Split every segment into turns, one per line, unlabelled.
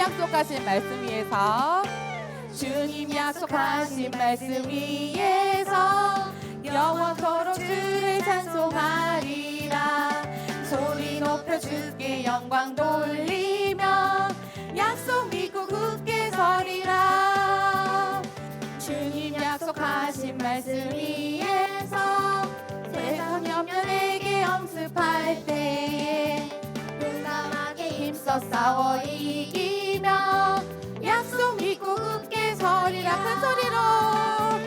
약속하신 말씀 위에서 주님 약속하신 말씀 위에서 영원토록 주를 찬송하리라. 소리 높여 주께 영광 돌리며 약속 믿고 굳게 서리라. 주님 약속하신 말씀 위에서 세상 염려에게 엄습할 때에 용감하게 힘써 싸워 이기 소리며 약속 믿고 굳게 서리라 큰 소리로.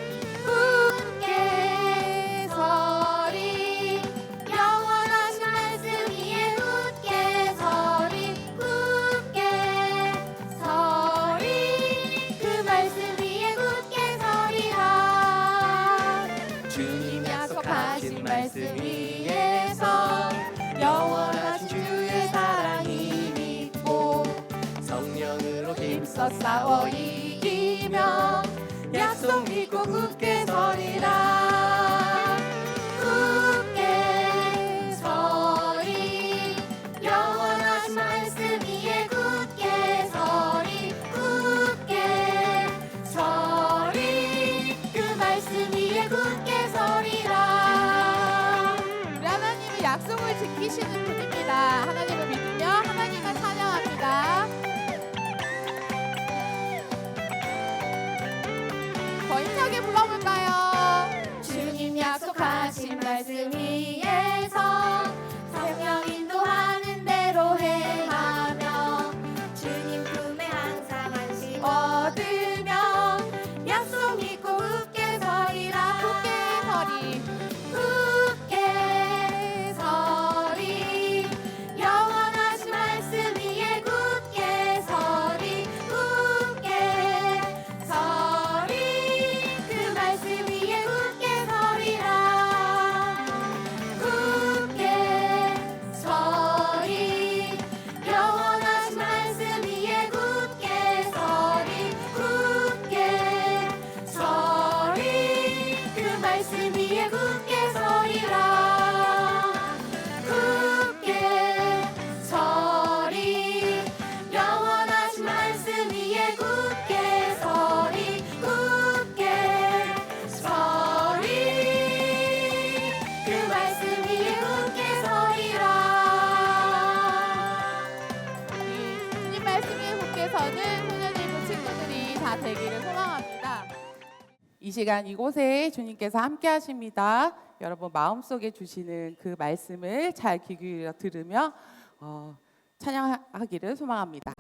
말씀 위에 시간 이곳에 주님께서 함께 하십니다. 여러분 마음속에 주시는 그 말씀을 잘 귀귀 들으며 어, 찬양하기를 소망합니다.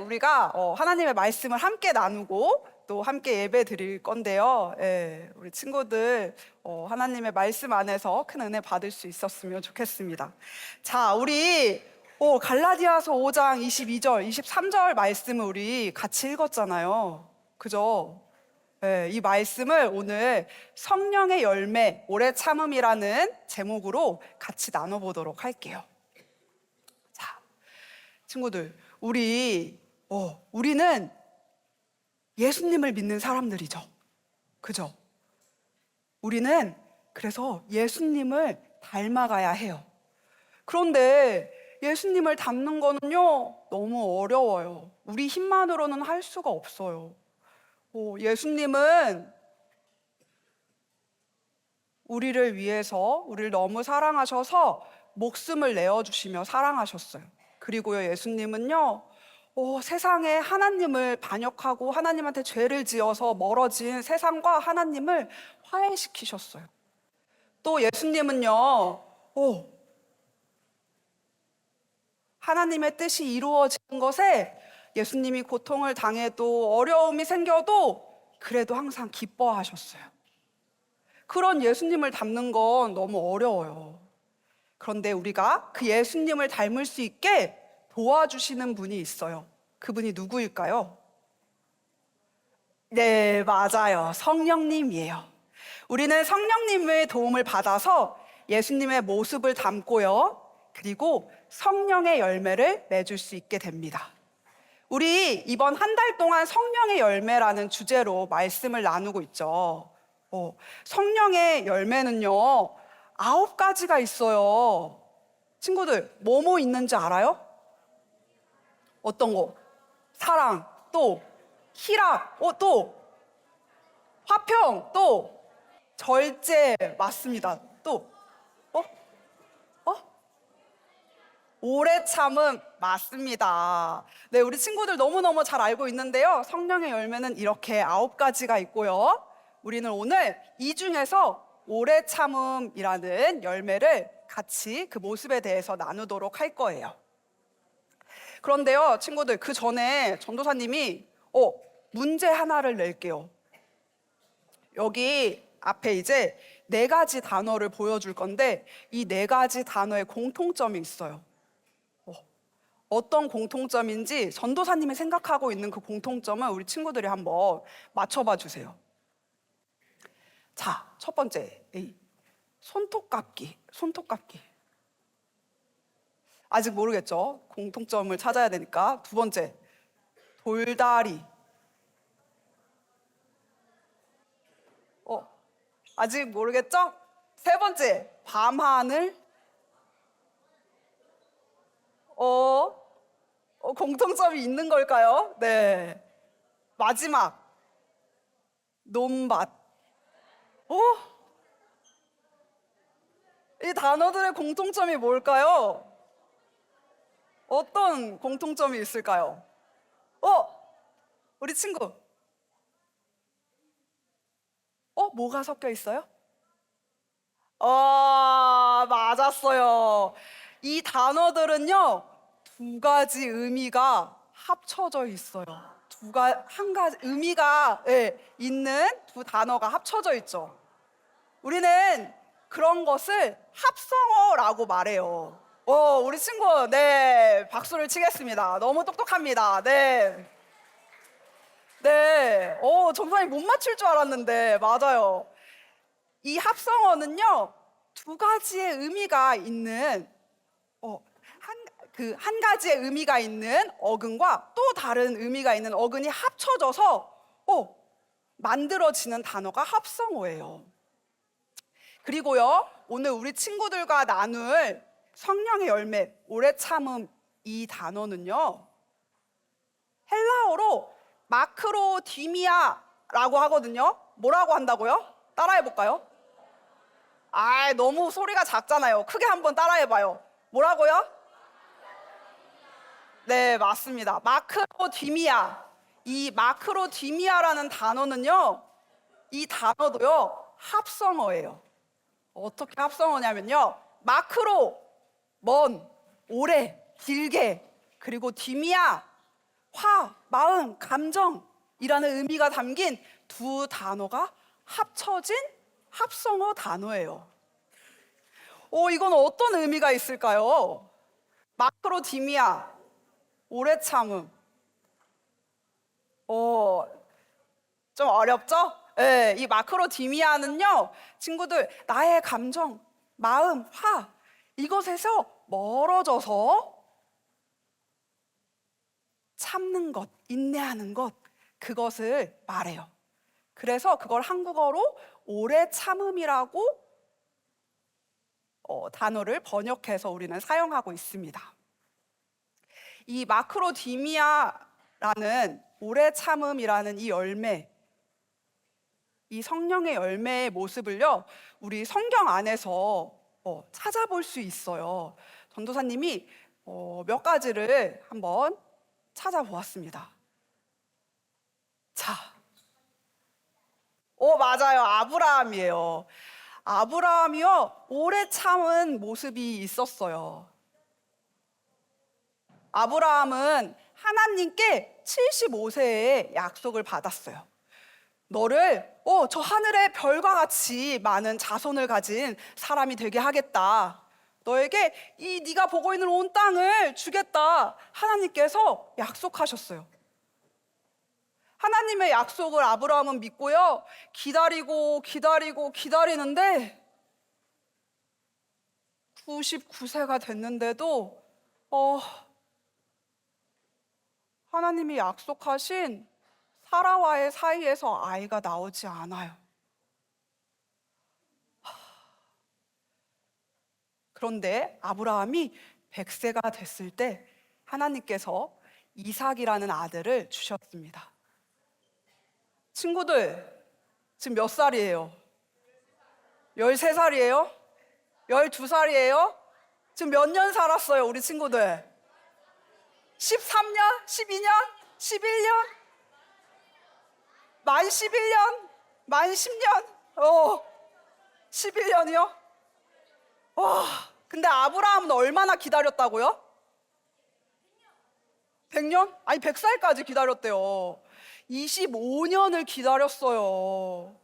우리가 어, 하나님의 말씀을 함께 나누고 또 함께 예배 드릴 건데요. 예, 우리 친구들 어, 하나님의 말씀 안에서 큰 은혜 받을 수 있었으면 좋겠습니다. 자, 우리 어, 갈라디아서 5장 22절, 23절 말씀을 우리 같이 읽었잖아요. 그죠? 예, 이 말씀을 오늘 성령의 열매, 오래 참음이라는 제목으로 같이 나눠보도록 할게요. 자, 친구들, 우리, 어, 우리는 예수님을 믿는 사람들이죠. 그죠? 우리는 그래서 예수님을 닮아가야 해요. 그런데 예수님을 닮는 거는요, 너무 어려워요. 우리 힘만으로는 할 수가 없어요. 어, 예수님은 우리를 위해서 우리를 너무 사랑하셔서 목숨을 내어주시며 사랑하셨어요. 그리고요, 예수님은요, 어, 세상에 하나님을 반역하고 하나님한테 죄를 지어서 멀어진 세상과 하나님을 화해시키셨어요. 또 예수님은요, 어, 하나님의 뜻이 이루어지는 것에 예수님이 고통을 당해도 어려움이 생겨도 그래도 항상 기뻐하셨어요. 그런 예수님을 닮는 건 너무 어려워요. 그런데 우리가 그 예수님을 닮을 수 있게 도와주시는 분이 있어요. 그분이 누구일까요? 네, 맞아요. 성령님이에요. 우리는 성령님의 도움을 받아서 예수님의 모습을 담고요. 그리고 성령의 열매를 맺을 수 있게 됩니다. 우리 이번 한 달 동안 성령의 열매라는 주제로 말씀을 나누고 있죠. 어, 성령의 열매는요, 아홉 가지가 있어요. 친구들, 뭐뭐 있는지 알아요? 어떤 거? 사랑, 또, 희락, 어, 또, 화평, 또, 절제, 맞습니다. 또, 어? 어? 오래 참음 맞습니다. 네, 우리 친구들 너무너무 잘 알고 있는데요. 성령의 열매는 이렇게 아홉 가지가 있고요. 우리는 오늘 이 중에서 오래 참음이라는 열매를 같이 그 모습에 대해서 나누도록 할 거예요. 그런데요, 친구들, 그 전에 전도사님이, 어, 문제 하나를 낼게요. 여기 앞에 이제 네 가지 단어를 보여줄 건데, 이 네 가지 단어의 공통점이 있어요. 어, 어떤 공통점인지 전도사님이 생각하고 있는 그 공통점을 우리 친구들이 한번 맞춰봐 주세요. 자, 첫 번째. 손톱깎기, 손톱깎기. 아직 모르겠죠? 공통점을 찾아야 되니까. 두 번째, 돌다리. 어, 아직 모르겠죠? 세 번째, 밤하늘. 어, 어, 공통점이 있는 걸까요? 네. 마지막, 논밭. 어? 이 단어들의 공통점이 뭘까요? 어떤 공통점이 있을까요? 어? 우리 친구. 어? 뭐가 섞여 있어요? 어, 맞았어요. 이 단어들은요, 두 가지 의미가 합쳐져 있어요. 두 가, 한 가지, 의미가 예, 있는 두 단어가 합쳐져 있죠. 우리는 그런 것을 합성어라고 말해요. 어, 우리 친구, 네, 박수를 치겠습니다. 너무 똑똑합니다. 네. 네, 어, 전사님 못 맞출 줄 알았는데, 맞아요. 이 합성어는요, 두 가지의 의미가 있는, 어, 한, 그, 한 가지의 의미가 있는 어근과 또 다른 의미가 있는 어근이 합쳐져서, 어, 만들어지는 단어가 합성어예요. 그리고요, 오늘 우리 친구들과 나눌 성령의 열매, 오래 참음 이 단어는요, 헬라어로 마크로 디미아라고 하거든요. 뭐라고 한다고요? 따라해 볼까요? 아, 너무 소리가 작잖아요. 크게 한번 따라해 봐요. 뭐라고요? 네, 맞습니다. 마크로 디미아. 이 마크로 디미아라는 단어는요, 이 단어도요, 합성어예요. 어떻게 합성어냐면요, 마크로, 먼, 오래, 길게, 그리고 디미아, 화, 마음, 감정이라는 의미가 담긴 두 단어가 합쳐진 합성어 단어예요. 오, 이건 어떤 의미가 있을까요? 마크로디미아, 오래 참음. 어, 좀 어렵죠? 예, 이 마크로디미아는요, 친구들, 나의 감정, 마음, 화, 이것에서 멀어져서 참는 것, 인내하는 것, 그것을 말해요. 그래서 그걸 한국어로 오래 참음이라고 어, 단어를 번역해서 우리는 사용하고 있습니다. 이 마크로디미아라는 오래 참음이라는 이 열매, 이 성령의 열매의 모습을요, 우리 성경 안에서 어, 찾아볼 수 있어요. 전도사님이 어, 몇 가지를 한번 찾아보았습니다. 자, 오 맞아요, 아브라함이에요. 아브라함이요 오래 참은 모습이 있었어요. 아브라함은 하나님께 75세에 약속을 받았어요. 너를 어, 저 하늘의 별과 같이 많은 자손을 가진 사람이 되게 하겠다. 너에게 이 네가 보고 있는 온 땅을 주겠다. 하나님께서 약속하셨어요. 하나님의 약속을 아브라함은 믿고요. 기다리고 기다리고 기다리는데 99세가 됐는데도 어 하나님이 약속하신 사라와의 사이에서 아이가 나오지 않아요. 하, 그런데 아브라함이 100세가 됐을 때 하나님께서 이삭이라는 아들을 주셨습니다. 친구들, 지금 몇 살이에요? 13살이에요? 12살이에요? 지금 몇 년 살았어요, 우리 친구들? 13년? 12년? 11년? 만 11년? 만 10년? 어, 11년이요? 와, 근데 아브라함은 얼마나 기다렸다고요? 100년? 아니, 100살까지 기다렸대요. 25년을 기다렸어요.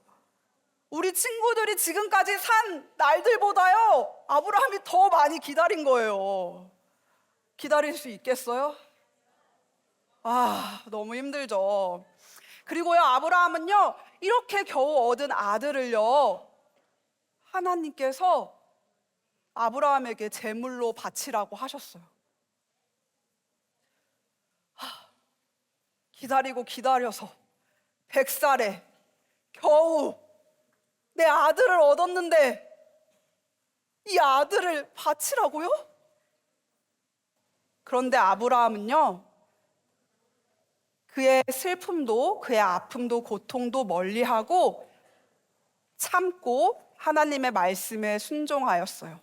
우리 친구들이 지금까지 산 날들보다요, 아브라함이 더 많이 기다린 거예요. 기다릴 수 있겠어요? 아, 너무 힘들죠. 그리고요, 아브라함은요, 이렇게 겨우 얻은 아들을요, 하나님께서 아브라함에게 제물로 바치라고 하셨어요. 하, 기다리고 기다려서 백살에 겨우 내 아들을 얻었는데 이 아들을 바치라고요? 그런데 아브라함은요, 그의 슬픔도 그의 아픔도 고통도 멀리하고 참고 하나님의 말씀에 순종하였어요.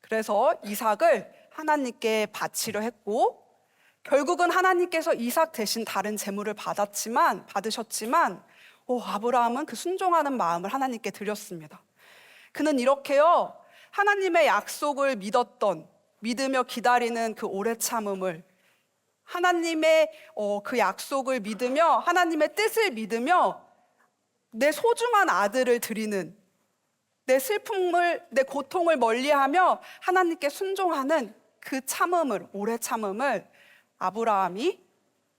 그래서 이삭을 하나님께 바치려 했고 결국은 하나님께서 이삭 대신 다른 재물을 받았지만 받으셨지만 오, 아브라함은 그 순종하는 마음을 하나님께 드렸습니다. 그는 이렇게요 하나님의 약속을 믿었던 믿으며 기다리는 그 오래 참음을 하나님의 어, 그 약속을 믿으며 하나님의 뜻을 믿으며 내 소중한 아들을 드리는 내 슬픔을 내 고통을 멀리하며 하나님께 순종하는 그 참음을 오래 참음을 아브라함이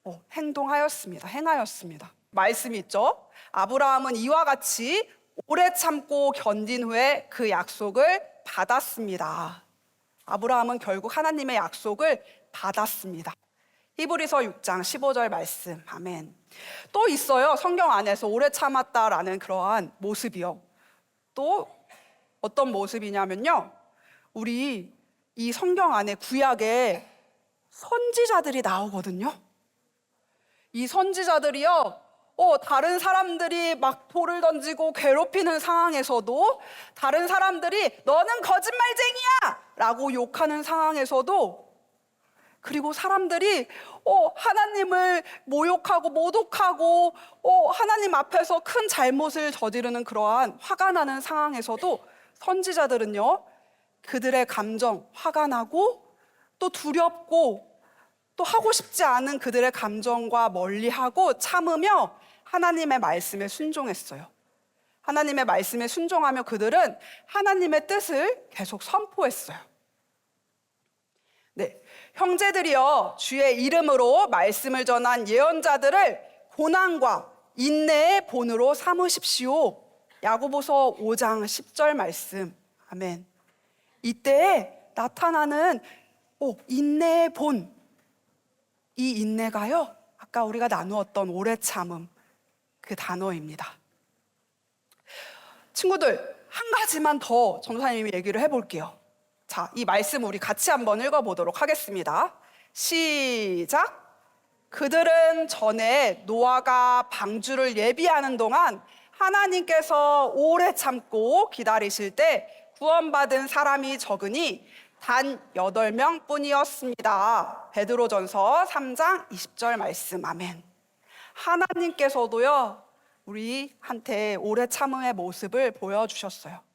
어, 행동하였습니다. 행하였습니다. 말씀이 있죠. 아브라함은 이와 같이 오래 참고 견딘 후에 그 약속을 받았습니다. 아브라함은 결국 하나님의 약속을 받았습니다. 히브리서 6장 15절 말씀. 아멘. 또 있어요. 성경 안에서 오래 참았다라는 그러한 모습이요. 또 어떤 모습이냐면요. 우리 이 성경 안에 구약에 선지자들이 나오거든요. 이 선지자들이요. 어, 다른 사람들이 막 돌을 던지고 괴롭히는 상황에서도 다른 사람들이 너는 거짓말쟁이야! 라고 욕하는 상황에서도 그리고 사람들이 어, 하나님을 모욕하고 모독하고 어, 하나님 앞에서 큰 잘못을 저지르는 그러한 화가 나는 상황에서도 선지자들은요 그들의 감정 화가 나고 또 두렵고 또 하고 싶지 않은 그들의 감정과 멀리하고 참으며 하나님의 말씀에 순종했어요. 하나님의 말씀에 순종하며 그들은 하나님의 뜻을 계속 선포했어요. 네, 형제들이여 주의 이름으로 말씀을 전한 예언자들을 고난과 인내의 본으로 삼으십시오. 야고보서 5장 10절 말씀. 아멘. 이때에 나타나는 오, 인내의 본. 이 인내가요. 아까 우리가 나누었던 오래 참음 그 단어입니다. 친구들, 한 가지만 더 전도사님이 얘기를 해 볼게요. 자, 이 말씀 우리 같이 한번 읽어보도록 하겠습니다. 시작. 그들은 전에 노아가 방주를 예비하는 동안 하나님께서 오래 참고 기다리실 때 구원받은 사람이 적으니 단 8명 뿐이었습니다. 베드로전서 3장 20절 말씀. 아멘. 하나님께서도요, 우리한테 오래 참음의 모습을 보여주셨어요.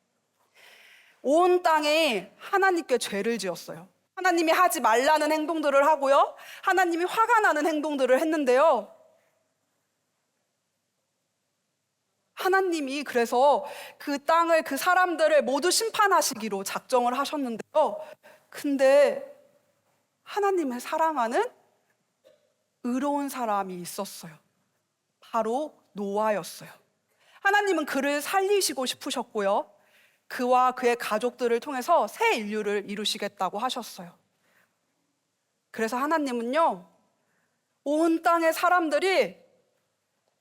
온 땅에 하나님께 죄를 지었어요. 하나님이 하지 말라는 행동들을 하고요. 하나님이 화가 나는 행동들을 했는데요. 하나님이 그래서 그 땅을 그 사람들을 모두 심판하시기로 작정을 하셨는데요. 근데 하나님을 사랑하는 의로운 사람이 있었어요. 바로 노아였어요. 하나님은 그를 살리시고 싶으셨고요. 그와 그의 가족들을 통해서 새 인류를 이루시겠다고 하셨어요. 그래서 하나님은요, 온 땅의 사람들이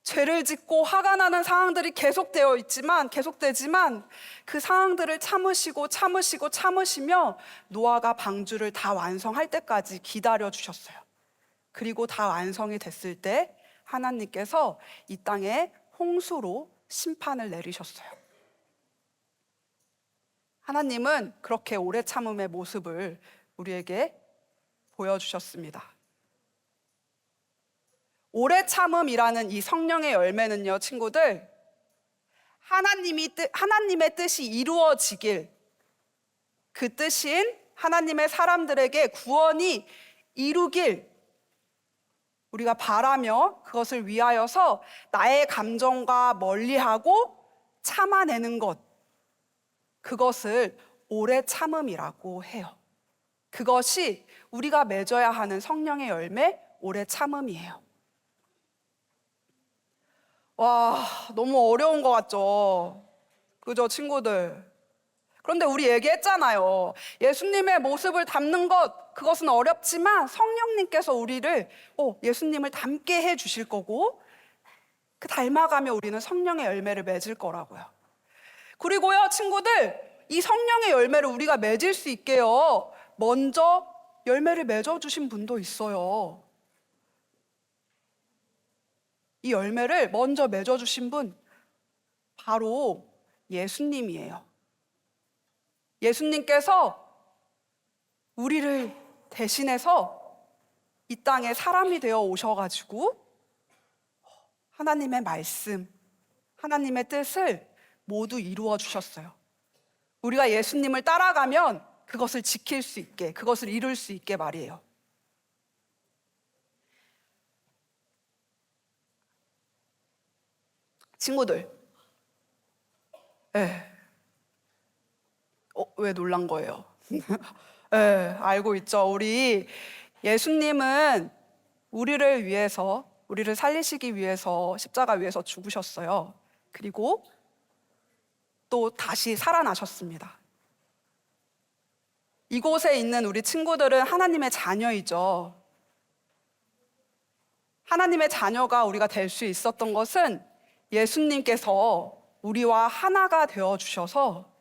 죄를 짓고 화가 나는 상황들이 계속되어 있지만, 계속되지만 그 상황들을 참으시고 참으시고 참으시며 노아가 방주를 다 완성할 때까지 기다려 주셨어요. 그리고 다 완성이 됐을 때 하나님께서 이 땅에 홍수로 심판을 내리셨어요. 하나님은 그렇게 오래 참음의 모습을 우리에게 보여주셨습니다. 오래 참음이라는 이 성령의 열매는요, 친구들, 하나님이 뜻, 하나님의 뜻이 이루어지길, 그 뜻인 하나님의 사람들에게 구원이 이루길, 우리가 바라며 그것을 위하여서 나의 감정과 멀리하고 참아내는 것, 그것을 오래 참음이라고 해요. 그것이 우리가 맺어야 하는 성령의 열매, 오래 참음이에요. 와, 너무 어려운 것 같죠? 그죠, 친구들? 그런데 우리 얘기했잖아요. 예수님의 모습을 담는 것, 그것은 어렵지만 성령님께서 우리를, 어, 예수님을 닮게 해 주실 거고, 그 닮아가며 우리는 성령의 열매를 맺을 거라고요. 그리고요, 친구들, 이 성령의 열매를 우리가 맺을 수 있게요. 먼저 열매를 맺어주신 분도 있어요. 이 열매를 먼저 맺어주신 분, 바로 예수님이에요. 예수님께서 우리를 대신해서 이 땅에 사람이 되어 오셔가지고 하나님의 말씀, 하나님의 뜻을 모두 이루어 주셨어요. 우리가 예수님을 따라가면 그것을 지킬 수 있게, 그것을 이룰 수 있게 말이에요. 친구들, 예. 어, 왜 놀란 거예요? 예, 알고 있죠. 우리 예수님은 우리를 위해서, 우리를 살리시기 위해서 십자가 위에서 죽으셨어요. 그리고 또 다시 살아나셨습니다. 이곳에 있는 우리 친구들은 하나님의 자녀이죠. 하나님의 자녀가 우리가 될 수 있었던 것은 예수님께서 우리와 하나가 되어 주셔서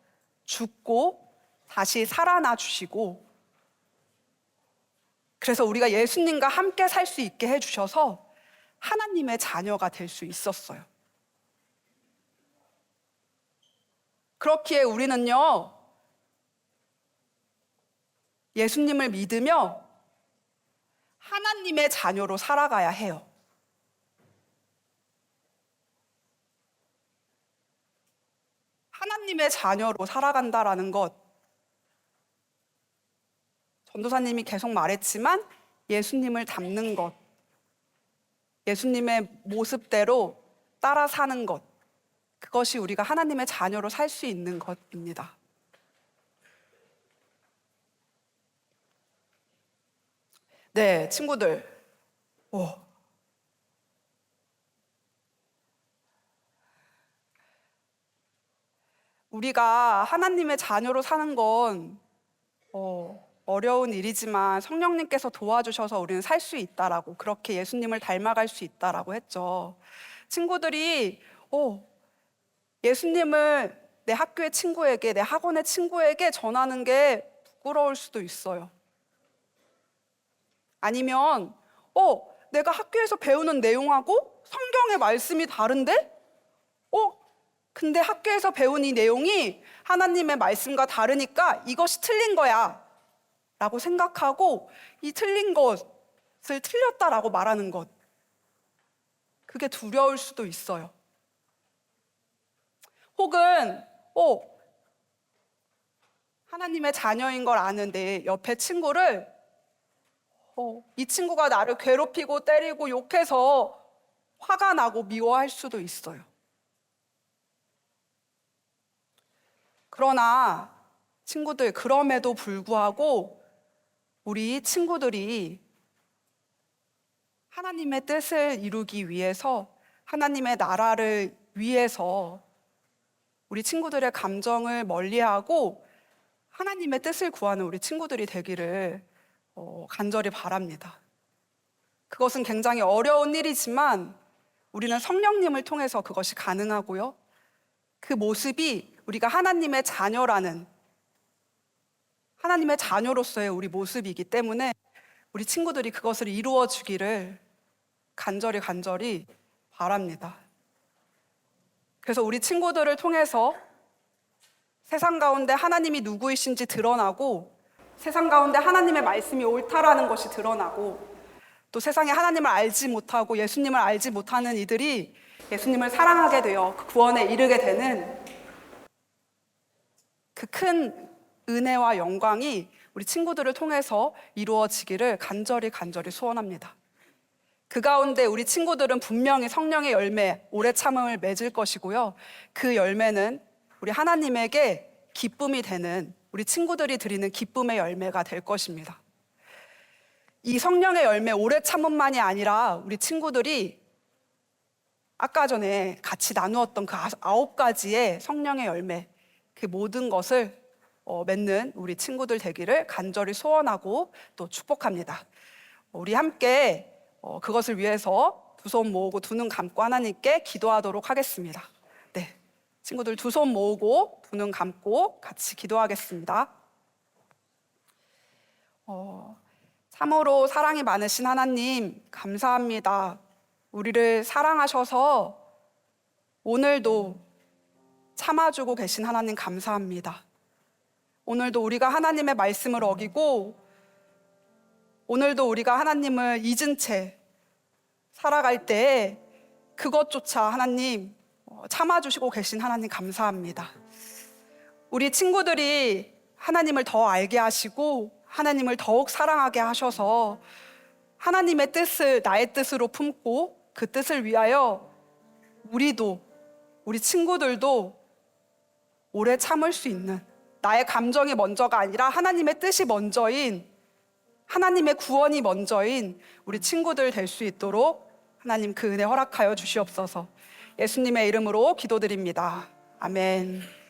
죽고 다시 살아나 주시고 그래서 우리가 예수님과 함께 살 수 있게 해 주셔서 하나님의 자녀가 될 수 있었어요. 그렇기에 우리는요, 예수님을 믿으며 하나님의 자녀로 살아가야 해요. 하나님의 자녀로 살아간다라는 것, 전도사님이 계속 말했지만 예수님을 닮는 것, 예수님의 모습대로 따라 사는 것, 그것이 우리가 하나님의 자녀로 살 수 있는 것입니다. 네, 친구들. 오. 우리가 하나님의 자녀로 사는 건 어, 어려운 일이지만 성령님께서 도와주셔서 우리는 살 수 있다라고 그렇게 예수님을 닮아갈 수 있다라고 했죠. 친구들이 어, 예수님을 내 학교의 친구에게 내 학원의 친구에게 전하는 게 부끄러울 수도 있어요. 아니면 어, 내가 학교에서 배우는 내용하고 성경의 말씀이 다른데? 어, 근데 학교에서 배운 이 내용이 하나님의 말씀과 다르니까 이것이 틀린 거야. 라고 생각하고 이 틀린 것을 틀렸다라고 말하는 것. 그게 두려울 수도 있어요. 혹은, 어, 하나님의 자녀인 걸 아는데 옆에 친구를 어, 이 친구가 나를 괴롭히고 때리고 욕해서 화가 나고 미워할 수도 있어요. 그러나 친구들, 그럼에도 불구하고 우리 친구들이 하나님의 뜻을 이루기 위해서 하나님의 나라를 위해서 우리 친구들의 감정을 멀리하고 하나님의 뜻을 구하는 우리 친구들이 되기를 어, 간절히 바랍니다. 그것은 굉장히 어려운 일이지만 우리는 성령님을 통해서 그것이 가능하고요. 그 모습이 우리가 하나님의 자녀라는 하나님의 자녀로서의 우리 모습이기 때문에 우리 친구들이 그것을 이루어 주기를 간절히 간절히 바랍니다. 그래서 우리 친구들을 통해서 세상 가운데 하나님이 누구이신지 드러나고 세상 가운데 하나님의 말씀이 옳다라는 것이 드러나고 또 세상에 하나님을 알지 못하고 예수님을 알지 못하는 이들이 예수님을 사랑하게 되어 그 구원에 이르게 되는 그 큰 은혜와 영광이 우리 친구들을 통해서 이루어지기를 간절히 간절히 소원합니다. 그 가운데 우리 친구들은 분명히 성령의 열매, 오래 참음을 맺을 것이고요. 그 열매는 우리 하나님에게 기쁨이 되는 우리 친구들이 드리는 기쁨의 열매가 될 것입니다. 이 성령의 열매, 오래 참음만이 아니라 우리 친구들이 아까 전에 같이 나누었던 그 아홉 가지의 성령의 열매, 그 모든 것을 어, 맺는 우리 친구들 되기를 간절히 소원하고 또 축복합니다. 우리 함께 어, 그것을 위해서 두 손 모으고 두 눈 감고 하나님께 기도하도록 하겠습니다. 네, 친구들 두 손 모으고 두 눈 감고 같이 기도하겠습니다. 어, 참으로 사랑이 많으신 하나님 감사합니다. 우리를 사랑하셔서 오늘도 참아주고 계신 하나님 감사합니다. 오늘도 우리가 하나님의 말씀을 어기고 오늘도 우리가 하나님을 잊은 채 살아갈 때 그것조차 하나님 어, 참아주시고 계신 하나님 감사합니다. 우리 친구들이 하나님을 더 알게 하시고 하나님을 더욱 사랑하게 하셔서 하나님의 뜻을 나의 뜻으로 품고 그 뜻을 위하여 우리도 우리 친구들도 오래 참을 수 있는 나의 감정이 먼저가 아니라 하나님의 뜻이 먼저인 하나님의 구원이 먼저인 우리 친구들 될 수 있도록 하나님 그 은혜 허락하여 주시옵소서. 예수님의 이름으로 기도드립니다. 아멘.